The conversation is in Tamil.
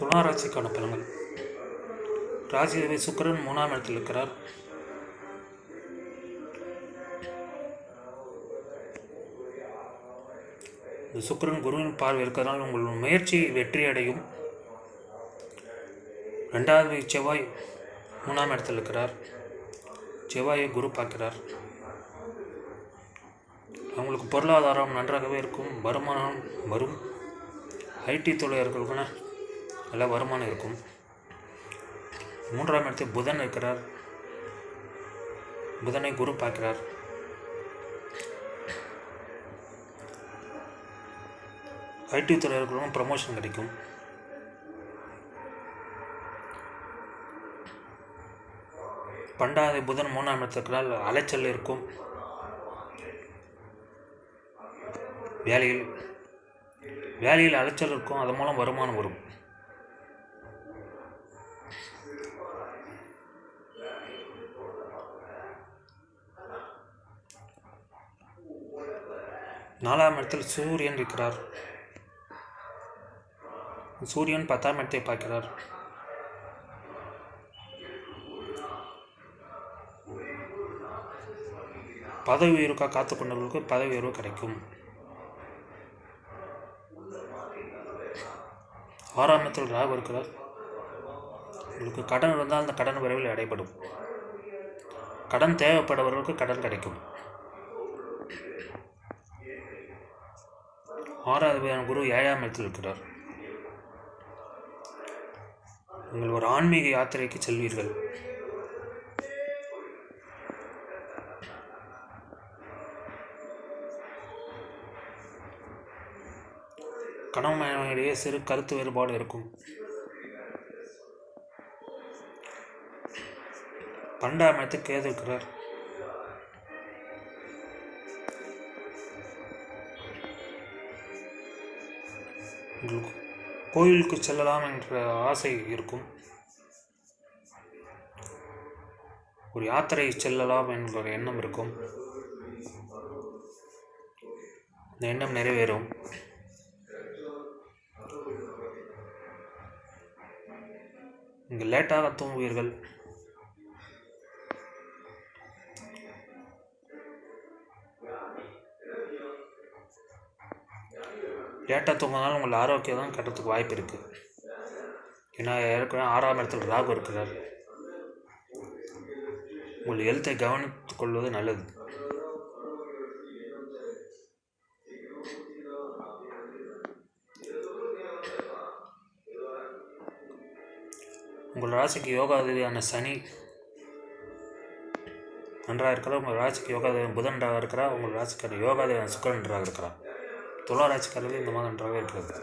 துலா ராசிக்கான பலன்கள். ராசிதேவி சுக்கரன் மூணாம் இடத்தில் இருக்கிறார். இந்த சுக்கிரன் குருவின் பார்வை இருக்கிறதுனால உங்கள் முயற்சி வெற்றி அடையும். ரெண்டாவது செவ்வாய் மூணாம் இடத்தில் இருக்கிறார். செவ்வாயை குரு பார்க்கிறார். அவங்களுக்கு பொருளாதாரம் நன்றாகவே இருக்கும் வருமானம் வரும். ஐடி தொழிலாளர்களுக்குன நல்ல வருமானம் இருக்கும். மூன்றாம் இடத்தில் புதன் இருக்கிறார். புதனை குரு பார்க்கிறார். ஐடி தொழிலாளர்களுக்கும் ப்ரமோஷன் கிடைக்கும். பண்டாதி புதன் மூணாம் இடத்திற்கால் அலைச்சல் இருக்கும். வேலையில் வேலையில் அலைச்சல் இருக்கும். அதன் மூலம் வருமானம் வரும். நாலாம் இடத்தில் சூரியன் இருக்கிறார். சூரியன் பத்தாம் இடத்தை பார்க்கிறார். பதவி உயர்வுக்காக காத்து கொண்டவர்களுக்கு பதவி உயர்வு கிடைக்கும். ஆறாம் இடத்தில் ராகு இருக்கிறார். உங்களுக்கு கடன் இருந்தால் அந்த கடன் விரைவில் அடைபடும். கடன் தேவைப்படுபவர்களுக்கு கடன் கிடைக்கும். ஆறாவது குரு ஏழாம் இடத்தில் இருக்கிறார். நீங்கள் ஒரு ஆன்மீக யாத்திரைக்கு செல்வீர்கள். கணவனிடையே சிறு கருத்து வேறுபாடு இருக்கும். பன்னெண்டாம் இடத்துக்கு கேது இருக்கிறார். கோயிலுக்கு செல்லலாம் என்ற ஆசை இருக்கும். ஒரு யாத்திரை செல்லலாம் என்ற எண்ணம் இருக்கும். இந்த எண்ணம் நிறைவேறும். நீங்கள் லேட்டாக தூங்குவீர்கள். லேட்டாக தூங்கினாலும் உங்கள் ஆரோக்கியம் தான் கட்டுறதுக்கு வாய்ப்பு இருக்குது ஏன்னா ஏற்கனவே ஆறாம் இடத்துல ராகு இருக்கிறார். உங்கள் ஹெல்த்தை கவனித்துக் கொள்வது நல்லது. உங்கள் ராசிக்கு யோகாதிபதியான சனி நன்றாக இருக்கிறார். உங்கள் ராசிக்கு யோகாதிபதி புதன்றாக இருக்கிறா உங்கள் ராசிக்கான யோகாதிபதியான சுக்கரன்றாக நன்றாக இருக்கிறார் துலா இந்த மாதிரி நன்றாக இருக்கிறது.